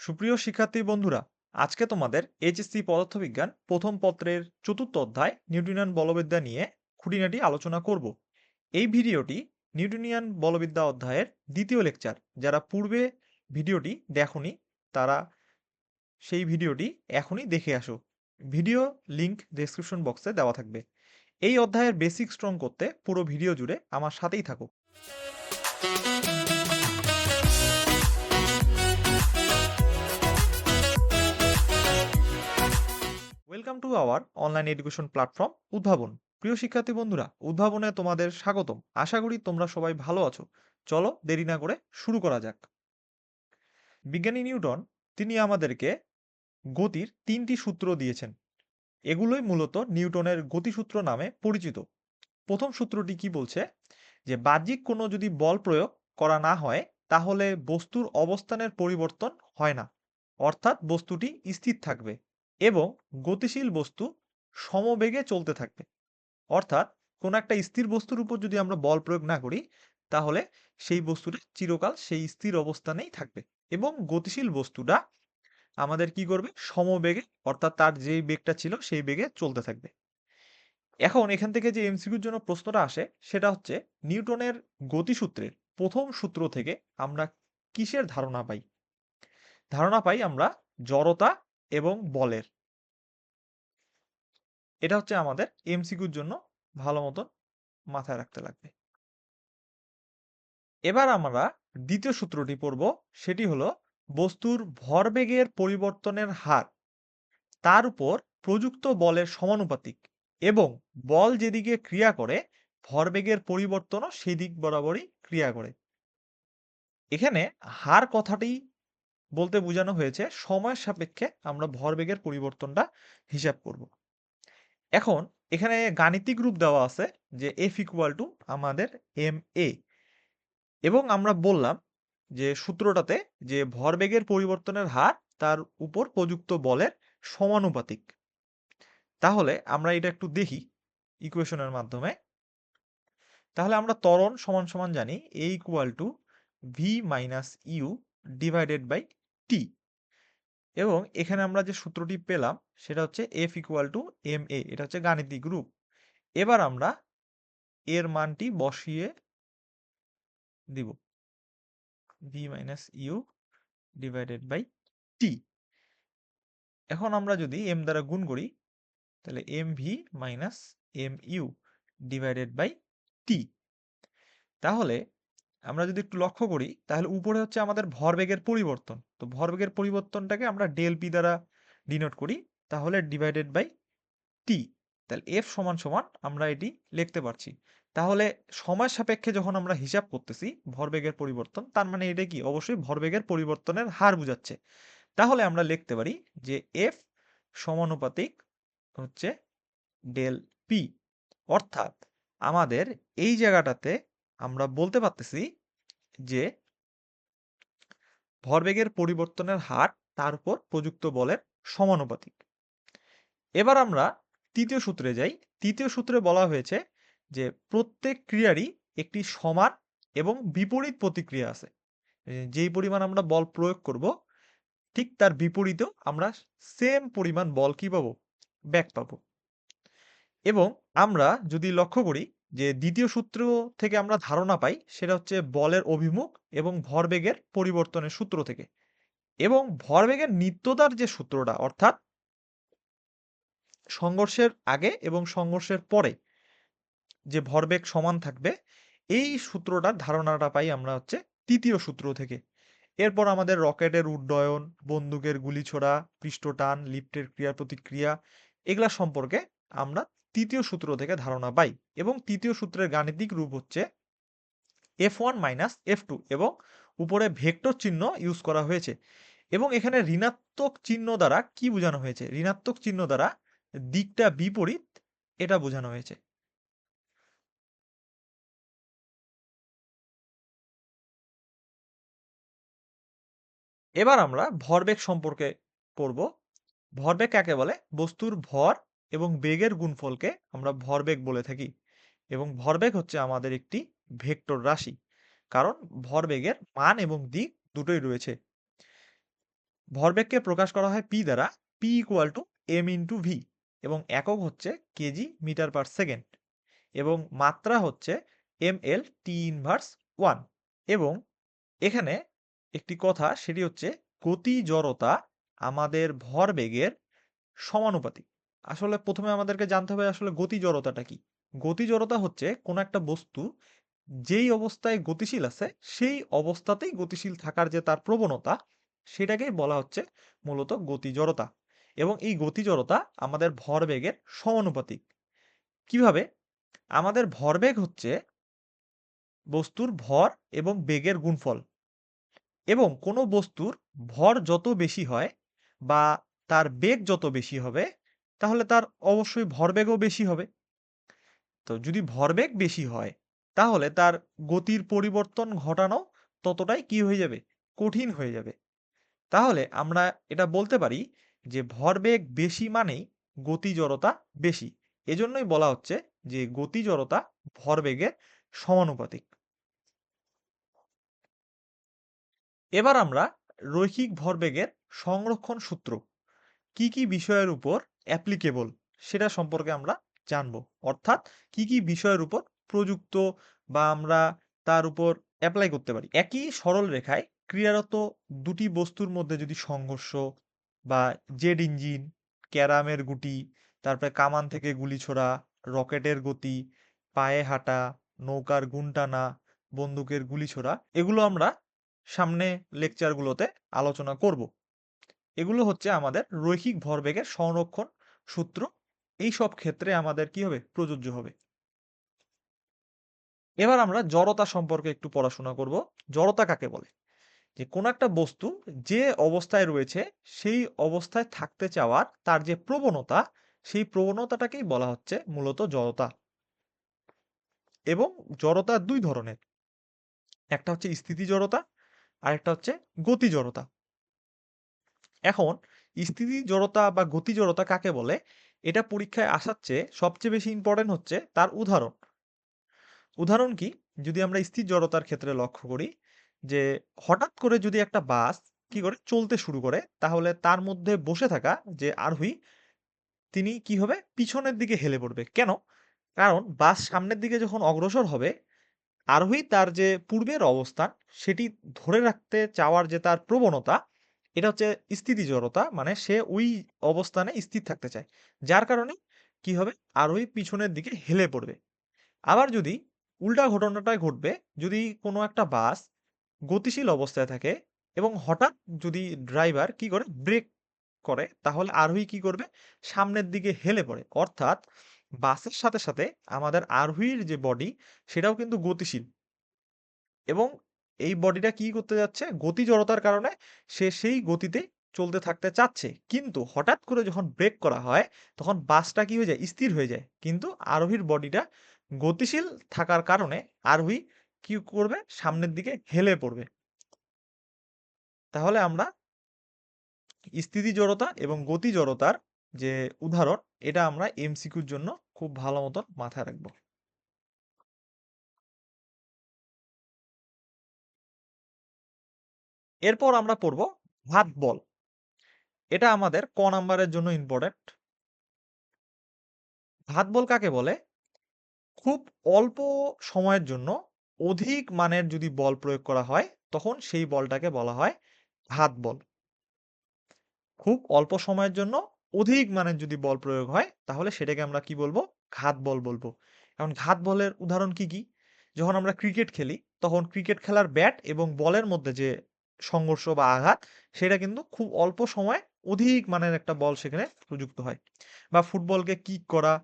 সুপ্রিয় শিক্ষার্থী বন্ধুরা, আজকে তোমাদের এইচএসসি পদার্থবিজ্ঞান প্রথম পত্রের চতুর্থ অধ্যায় নিউটনিয়ান বলবিদ্যা নিয়ে খুঁটিনাটি আলোচনা করব। এই ভিডিওটি নিউটনিয়ান বলবিদ্যা অধ্যায়ের দ্বিতীয় লেকচার। যারা পূর্বে ভিডিওটি দেখনি, তারা সেই ভিডিওটি এখনই দেখে আসো। ভিডিও লিংক ডেসক্রিপশন বক্সে দেওয়া থাকবে। এই অধ্যায়ের বেসিক স্ট্রং করতে পুরো ভিডিও জুড়ে আমার সাথেই থাকো। Welcome to our online education platform উদ্ভাবন প্রিয় শিক্ষার্থী বন্ধুরা উদ্ভাবনে তোমাদের স্বাগতম। আশা করি তোমরা সবাই ভালো আছো। চলো দেরি না করে শুরু করা যাক। বিজ্ঞানী নিউটন, তিনি আমাদেরকে গতির তিনটি সূত্র দিয়েছেন। এগুলোই মূলত নিউটনের গতিসূত্র নামে পরিচিত। প্রথম সূত্রটি কি বলছে? যে বাহ্যিক কোনো যদি বল প্রয়োগ করা না হয়, তাহলে বস্তুর অবস্থানের পরিবর্তন হয় না। অর্থাৎ বস্তুটি স্থির থাকবে। এবং গতিশীল বস্তু সমবেগে চলতে থাকবে। অর্থাৎ কোনো একটা স্থির বস্তুর উপর যদি আমরা বল প্রয়োগ না করি, তাহলে সেই বস্তুটি চিরকাল সেই স্থির অবস্থানেই থাকবে এবং গতিশীল বস্তুটা আমাদের কি করবে? সমবেগে, অর্থাৎ তার যেই বেগটা ছিল সেই বেগে চলতে থাকবে। এখন এখান থেকে যে এমসিকিউর জন্য প্রশ্নটা আসে, সেটা হচ্ছে নিউটনের গতিসূত্রের প্রথম সূত্র থেকে আমরা কিসের ধারণা পাই? ধারণা পাই আমরা জড়তা এবং বলের। এটা হচ্ছে আমাদের এমসিকিউর জন্য ভালো মতন মাথায় রাখতে লাগবে। এবার আমরা দ্বিতীয় সূত্রটি পড়ব, সেটি হলো বস্তুর ভরবেগের পরিবর্তনের হার, তার উপর প্রযুক্ত বলের সমানুপাতিক এবং বল যেদিকে ক্রিয়া করে, ভরবেগের পরিবর্তনও সেই দিক বরাবরই ক্রিয়া করে। এখানে হার কথাটি বলতে বোঝানো হয়েছে, সময়ের সাপেক্ষে আমরা ভরবেগের পরিবর্তনটা হিসাব করব। এখন এখানে গাণিতিক রূপ দেওয়া আছে যে এফ ইকুয়াল টু আমাদের এম এ এবং আমরা বললাম যে সূত্রটাতে যে ভরবেগের পরিবর্তনের হার তার উপর প্রযুক্ত বলের সমানুপাতিক। তাহলে আমরা এটা একটু দেখি ইকুয়েশনের মাধ্যমে। তাহলে আমরা ত্বরণ সমান সমান জানি A equal to V minus U divided by T এবং এখানে আমরা যে সূত্রটি পেলাম, সেটা হচ্ছে F equal to M A এটা হচ্ছে গাণিতিক রূপ। এবার আমরা এর মানটি বসিয়ে দিব। V minus u divided by t এখন আমরা যদি এম দ্বারা গুণ করি, তাহলে m v minus m u divided by t তাহলে আমরা যদি একটু লক্ষ্য করি, তাহলে উপরে হচ্ছে আমাদের ভরবেগের পরিবর্তন। তো ভরবেগের পরিবর্তনটাকে আমরা ডেল পি দ্বারা ডিনোট করি, তাহলে ডিভাইডেড বাই টি তাহলে এফ সমান সমান আমরা এটি লিখতে পারছি। তাহলে সময় সাপেক্ষে যখন আমরা হিসাব করতেছি ভরবেগের পরিবর্তন, তার মানে এটা কি? অবশ্যই ভরবেগের পরিবর্তনের হার বুঝাচ্ছে। তাহলে আমরা লিখতে পারি যে এফ সমানুপাতিক হচ্ছে ডেল পি অর্থাৎ আমাদের এই জায়গাটাতে আমরা বলতে পারতেছি যে ভরবেগের পরিবর্তনের হার তার উপর প্রযুক্ত বলের সমানুপাতিক। এবার আমরা তৃতীয় সূত্রে যাই। তৃতীয় সূত্রে বলা হয়েছে যে প্রত্যেক ক্রিয়ারই একটি সমান এবং বিপরীত প্রতিক্রিয়া আছে। যেই পরিমাণ আমরা বল প্রয়োগ করব, ঠিক তার বিপরীতেও আমরা সেম পরিমাণ বল কি পাবো? ব্যাক পাবো। এবং আমরা যদি লক্ষ্য করি যে দ্বিতীয় সূত্র থেকে আমরা ধারণা পাই সেটা হচ্ছে বলের অভিমুখ এবং ভরবেগের পরিবর্তনের সূত্র থেকে। এবং ভরবেগের নিত্যতার যে সূত্রটা, অর্থাৎ সংঘর্ষের আগে এবং সংঘর্ষের পরে যে ভরবেগ সমান থাকবে, এই সূত্রটার ধারণাটা পাই আমরা হচ্ছে তৃতীয় সূত্র থেকে। এরপর আমাদের রকেটের উড্ডয়ন, বন্দুকের গুলি ছোড়া পৃষ্ঠটান, লিফটের ক্রিয়া প্রতিক্রিয়া এগুলা সম্পর্কে আমরা তৃতীয় সূত্র থেকে ধারণা পাই এবং তৃতীয় সূত্রের গাণিতিক রূপ হচ্ছে F one minus F two এবং উপরে ভেক্টর চিহ্ন ইউজ করা হয়েছে এবং এখানে ঋণাত্মক চিহ্ন দ্বারা কি বোঝানো হয়েছে? ঋণাত্মক চিহ্ন দ্বারা দিকটা বিপরীত, এটা বোঝানো হয়েছে। এবার আমরা ভরবেগ সম্পর্কে পড়ব। ভরবেগ কাকে বলে? বস্তুর ভর এবং বেগের গুণফলকে আমরা ভরবেগ বলে থাকি। এবং ভরবেগ হচ্ছে আমাদের একটি ভেক্টর রাশি। কারণ ভরবেগের মান এবং দিক দুটোই রয়েছে। ভরবেগকে প্রকাশ করা হয় পি দ্বারা। P equal to m into v এবং একক হচ্ছে কেজি মিটার পার সেকেন্ড এবং মাত্রা হচ্ছে M L T inverse one এবং এখানে একটি কথা সেটি হচ্ছে গতি জড়তা আমাদের ভরবেগের সমানুপাতিক। আসলে প্রথমে আমাদেরকে জানতে হবে আসলে গতি জড়তাটা কি? গতি জড়তা হচ্ছে কোনো একটা বস্তু যেই অবস্থায় গতিশীল আছে, সেই অবস্থাতেই গতিশীল থাকার যে তার প্রবণতা, সেটাকেই বলা হচ্ছে মূলত গতি জড়তা। এবং এই গতি জড়তা আমাদের ভরবেগের সমানুপাতিক। কীভাবে? আমাদের ভরবেগ হচ্ছে বস্তুর ভর এবং বেগের গুণফল। এবং কোনো বস্তুর ভর যত বেশি হয় বা তার বেগ যত বেশি হবে তাহলে তার অবশ্যই ভরবেগও বেশি হবে। তো যদি ভরবেগ বেশি হয়, তাহলে তার গতির পরিবর্তন ঘটানো ততটাই কি হয়ে যাবে? কঠিন হয়ে যাবে। তাহলে আমরা এটা বলতে পারি যে ভরবেগ বেশি মানেই গতি জড়তা বেশি। এজন্যই বলা হচ্ছে যে গতি জড়তা ভরবেগের সমানুপাতিক। এবার আমরা রৈখিক ভরবেগের সংরক্ষণ সূত্র, কি কি বিষয়ের উপর অ্যাপ্লিকেবল সেটা সম্পর্কে আমরা জানব। অর্থাৎ কি কি বিষয়ের উপর প্রযুক্ত বা আমরা তার উপর অ্যাপ্লাই করতে পারি? একই সরল রেখায় ক্রিয়ারত দুটি বস্তুর মধ্যে যদি সংঘর্ষ বা জেট ইঞ্জিন, ক্যারামের গুটি, তারপরে কামান থেকে গুলি ছোড়া, রকেটের গতি, পায়ে হাঁটা, নৌকার গুণ টানা, বন্দুকের গুলি ছোড়া, এগুলো আমরা সামনে লেকচারগুলোতে আলোচনা করব। এগুলো হচ্ছে আমাদের রৈখিক ভরবেগের সংরক্ষণ সূত্র, এই সব ক্ষেত্রে আমাদের কি হবে? প্রযোজ্য হবে। এবার আমরা জড়তা সম্পর্কে একটু পড়াশোনা করব। জড়তা কাকে বলে? যে কোন একটা বস্তু যে অবস্থায় রয়েছে, সেই অবস্থায় থাকতে চাওয়ার তার যে প্রবণতা, সেই প্রবণতাটাকেই বলা হচ্ছে মূলত জড়তা। এবং জড়তা দুই ধরনের। একটা হচ্ছে স্থিতি জড়তা আর একটা হচ্ছে গতি জড়তা। এখন স্থিতি জড়তা বা গতি জড়তা কাকে বলে? এটা পরীক্ষায় আসার চেয়ে সবচেয়ে বেশি ইম্পর্টেন্ট হচ্ছে তার উদাহরণ। উদাহরণ কি? যদি আমরা স্থির জড়তার ক্ষেত্রে লক্ষ্য করি যে হঠাৎ করে যদি একটা বাস কি করে? চলতে শুরু করে, তাহলে তার মধ্যে বসে থাকা যে আরোহী, তিনি কি হবে? পিছনের দিকে হেলে পড়বে। কেন? কারণ বাস সামনের দিকে যখন অগ্রসর হবে, আরোহী তার যে পূর্বের অবস্থান, সেটি ধরে রাখতে চাওয়ার যে তার প্রবণতা এটা হচ্ছে স্থিতি জড়তা মানে সে ওই অবস্থানে স্থির থাকতে চায়। যার কারণে কি হবে? আরোহী পিছনের দিকে হেলে পড়বে। আবার যদি উল্টা ঘটনাটাই ঘটবে, যদি কোনো একটা বাস গতিশীল অবস্থায় থাকে এবং হঠাৎ যদি ড্রাইভার কি করে? ব্রেক করে, তাহলে আরোহী কি করবে? সামনের দিকে হেলে পড়ে। অর্থাৎ বাসের সাথে সাথে আমাদের আরোহীর যে বডি সেটাও কিন্তু গতিশীল এবং এই বডিটা কি করতে যাচ্ছে? গতি জড়তার কারণে সে সেই গতিতে চলতে থাকতে চাচ্ছে। কিন্তু হঠাৎ করে যখন ব্রেক করা হয়, তখন বাসটা কি হয়ে যায়? স্থির হয়ে যায়। কিন্তু আরোহীর বডিটা গতিশীল থাকার কারণে আরোহী কি করবে? সামনের দিকে হেলে পড়বে। তাহলে আমরা স্থিতি জড়তা এবং গতি জড়তার যে উদাহরণ, এটা আমরা এমসিকিউর জন্য খুব ভালো মতন মাথায় রাখব। এরপর আমরা পড়ব হাত বল। এটা আমাদের ক নাম্বারের জন্য ইম্পর্টেন্ট হাত বল কাকে বলে? খুব অল্প সময়ের জন্য অধিক মানের যদি বল প্রয়োগ করা হয়, তখন সেই বলটাকে বলা হয় ঘাত বল। খুব অল্প সময়ের জন্য অধিক মানের যদি বল প্রয়োগ হয়, তাহলে সেটাকে আমরা কি বলব? ঘাত বল বলব। এখন ঘাত বলের উদাহরণ কি কি? যখন আমরা ক্রিকেট খেলি, তখন ক্রিকেট খেলার ব্যাট এবং বলের মধ্যে যে সংঘর্ষ বা আঘাত, সেটা কিন্তু খুব অল্প সময় অধিক মানের একটা বল সেখানে প্রযুক্ত হয়। বা ফুটবলকে কিক করা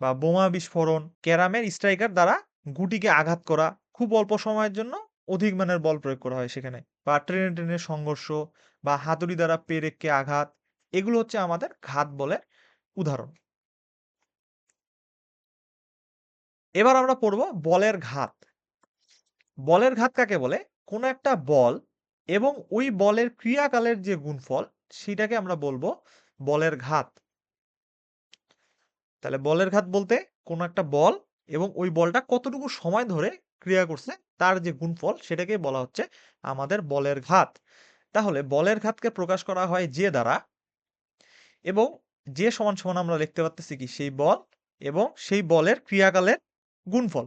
বা বোমা বিস্ফোরণ, ক্যারামের স্ট্রাইকার দ্বারা গুটিকে আঘাত করা, খুব অল্প সময়ের জন্য অধিক মানের বল প্রয়োগ করা হয় সেখানে। বা ট্রেনে ট্রেনে সংঘর্ষ বা হাতুড়ি দ্বারা পেরেককে আঘাত, এগুলো হচ্ছে আমাদের ঘাত বলের উদাহরণ। এবার আমরা পড়ব বলের ঘাত। বলের ঘাত কাকে বলে? কোনো একটা বল এবং ওই বলের ক্রিয়াকালের যে গুণফল, সেটাকে আমরা বলব বলের ঘাত। তাহলে বলের ঘাত বলতে কোনো একটা বল এবং ওই বলটা কতটুকু সময় ধরে ক্রিয়া করছে, তার যে গুণফল, সেটাকে বলা হচ্ছে আমাদের বলের ঘাত। তাহলে বলের ঘাতকে প্রকাশ করা হয় যে দ্বারা এবং যে সমান সমান আমরা লিখতে পারতেছি কি, সেই বল এবং সেই বলের ক্রিয়াকালের গুণফল।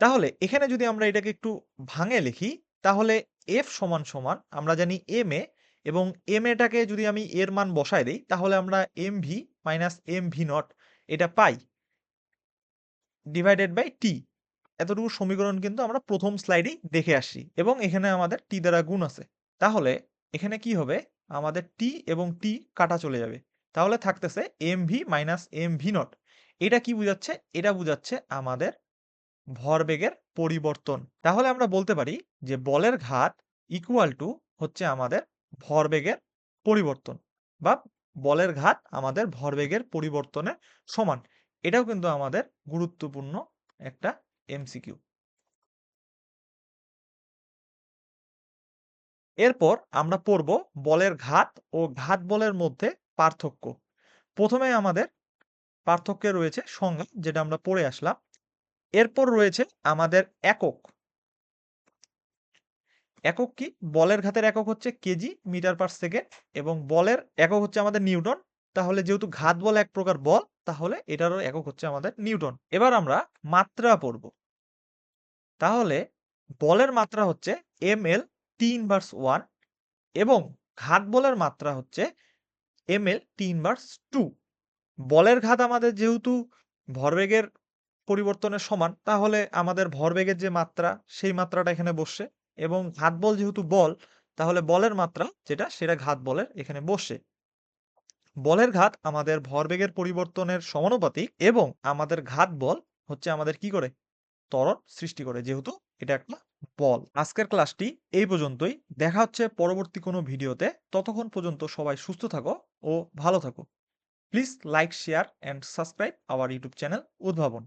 তাহলে এখানে যদি আমরা এটাকে একটু ভাঙে লিখি তাহলে এফ সমান সমান আমরা জানি এম এ এবং এম এটাকে যদি আমি এর মান বসায় দিই, তাহলে আমরা m v minus m v not এটা পাই ডিভাইডেড বাই টি এতটুকু সমীকরণ কিন্তু আমরা প্রথম স্লাইডেই দেখে আসি এবং এখানে আমাদের টি দ্বারা গুণ আছে। তাহলে এখানে কি হবে? আমাদের টি এবং টি কাটা চলে যাবে। তাহলে থাকতেছে m v minus m v not এটা কি বুঝাচ্ছে? এটা বুঝাচ্ছে আমাদের ভরবেগের পরিবর্তন। তাহলে আমরা বলতে পারি যে বলের ঘাত ইকুয়াল টু হচ্ছে আমাদের ভরবেগের পরিবর্তন বা বলের ঘাত আমাদের ভরবেগের পরিবর্তনের সমান। এটাও কিন্তু আমাদের গুরুত্বপূর্ণ একটা এমসিকিউ এরপর আমরা পড়ব বলের ঘাত ও ঘাত বলের মধ্যে পার্থক্য। প্রথমে আমাদের পার্থক্যে রয়েছে সংজ্ঞা যেটা আমরা পড়ে আসলাম। এরপর রয়েছে আমাদের একক। একক কি? বলের ঘাতের একক হচ্ছে কেজি মিটার পার সেকেন্ড এবং বলের একক হচ্ছে আমাদের নিউটন। তাহলে যেহেতু ঘাত বল এক প্রকার বল, তাহলে এটারও একক হচ্ছে আমাদের নিউটন। এবার আমরা মাত্রা পড়ব। তাহলে বলের মাত্রা হচ্ছে M L T inverse one এবং ঘাত বলের মাত্রা হচ্ছে M L T inverse two. বলের ঘাত আমাদের যেহেতু ভরবেগের পরিবর্তনের সমান, তাহলে আমাদের ভরবেগের যে মাত্রা, সেই মাত্রাটা এখানে বসছে এবং ঘাত বল যেহেতু বল, তাহলে বলের মাত্রা যেটা, সেটা ঘাত বলের এখানে বসে। বলের ঘাত আমাদের ভরবেগের পরিবর্তনের সমানুপাতিক এবং আমাদের ঘাত বল হচ্ছে আমাদের কি করে? ত্বরণ সৃষ্টি করে, যেহেতু এটা একটা বল। আজকের ক্লাসটি এই পর্যন্তই। দেখা হচ্ছে পরবর্তী কোনো ভিডিওতে। ততক্ষণ পর্যন্ত সবাই সুস্থ থাকো ও ভালো থাকো। Please like share and subscribe our YouTube channel Udbhabon